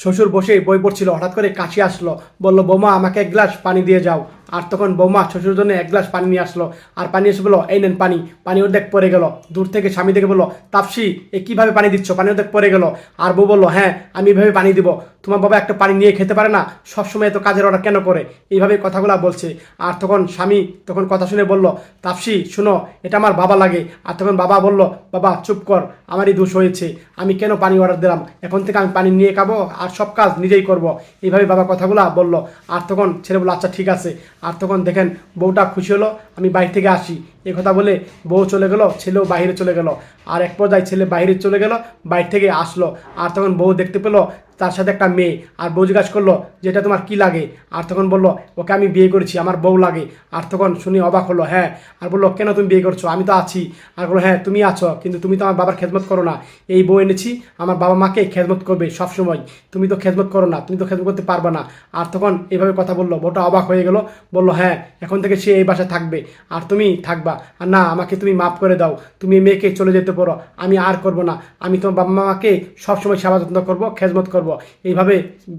শ্বশুর বসে বই পড়ছিল, হঠাৎ করে কাশি আসলো। বলল, বৌমা, আমাকে এক গ্লাস পানি দিয়ে যাও। আর তখন বৌমা শ্বশুর জন্য এক গ্লাস পানি নিয়ে আসলো। আর পানি এসে বলল, এই নেন পানি। পানি অর্ধেক পড়ে গেল। দূর থেকে স্বামী দেখে বলল, তাপসি, এ কীভাবে পানি দিচ্ছ? পানি অর্ধেক পড়ে গেল। আর বউ বলল হ্যাঁ আমি এভাবে পানি দিব। তোমার বাবা একটা পানি নিয়ে খেতে পারে না, সবসময় এত কাজের অর্ডার কেন করে? এইভাবে কথাগুলো বলছে। আর তখন স্বামী তখন কথা শুনে বলল, তাপসি, শুনো, এটা আমার বাবা লাগে। আর তখন বাবা বলল, বাবা, চুপ কর, আমারই দোষ হয়েছে। আমি কেন পানি অর্ডার দিলাম? এখন থেকে আমি পানি নিয়ে খাব আর সব কাজ নিজেই করব। এইভাবে বাবা কথাগুলো বলল। আর তখন ছেলে বলল আচ্ছা ঠিক আছে। আর তখন দেখেন বউটা খুশি হলো, আমি বাইরে থেকে আসি। এই কথা বলে বউ চলে গেল, ছেলেও বাইরে চলে গেল। আর এক পর্যায়ে ছেলে বাইরে চলে গেল, বাইরে থেকে আসলো। আর তখন বউ দেখতে পেল তার সাথে একটা মেয়ে আর বউ জিজ্ঞাসা করল যে এটা তোমার কি লাগে? আর তখন বলল, ওকে আমি বিয়ে করেছি, আমার বউ লাগে। আর তখন শুনি অবাক হলো হ্যাঁ। আর বলল, কেন তুমি বিয়ে করছ? আমি তো আছি। আর বলল হ্যাঁ তুমি আছো, কিন্তু তুমি তো আমার বাবার খেদমত করো না। এই বউ এনেছি, আমার বাবা মাকে খেদমত করবে সবসময়। তুমি তো খেদমত করো না, তুমি তো খেদমত করতে পারবে না। আর তখন এইভাবে কথা বলল, বউটা অবাক হয়ে গেল, বলল হ্যাঁ এখন থেকে সে এই বাসায় থাকবে, আর তুমি থাকবা। আর না, আমাকে তুমি মাফ করে দাও। তুমি মেয়েকে চলে যেতে পারো, আমি আর করব না। আমি তোমার বাবা মাকে সবসময় সেবা যত্ন করব, খেদমত করব। এইভাবে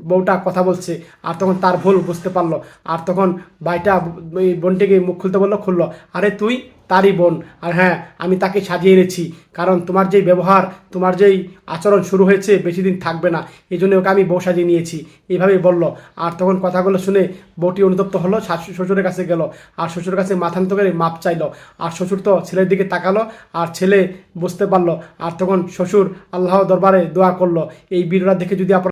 বউটা কথা বলছে। আর তখন তার ভুল বুঝতে পারল। আর তখন বাইটা এই বোনটিকে মুখ খুলতে বলল, খুললো। আরে তুই তারই বোন। আর হ্যাঁ আমি তাকে সাজিয়ে এনেছি। কারণ তোমার যেই ব্যবহার, তোমার যেই আচরণ শুরু হয়েছে, বেশি দিন থাকবে না। এই জন্য ওকে আমি বউ সাজিয়ে নিয়েছি। এইভাবেই বলল। আর তখন কথাগুলো শুনে বউটি অনুতপ্ত হলো, শাশু- শ্বশুরের কাছে গেল। আর শ্বশুরের কাছে মাথান্ত করে মাপ চাইলো। আর শ্বশুর তো ছেলের দিকে তাকালো, আর ছেলে বুঝতে পারল। আর তখন শ্বশুর আল্লাহ দরবারে দোয়া করল। এই ভিডিওটা দেখে যদি আপনার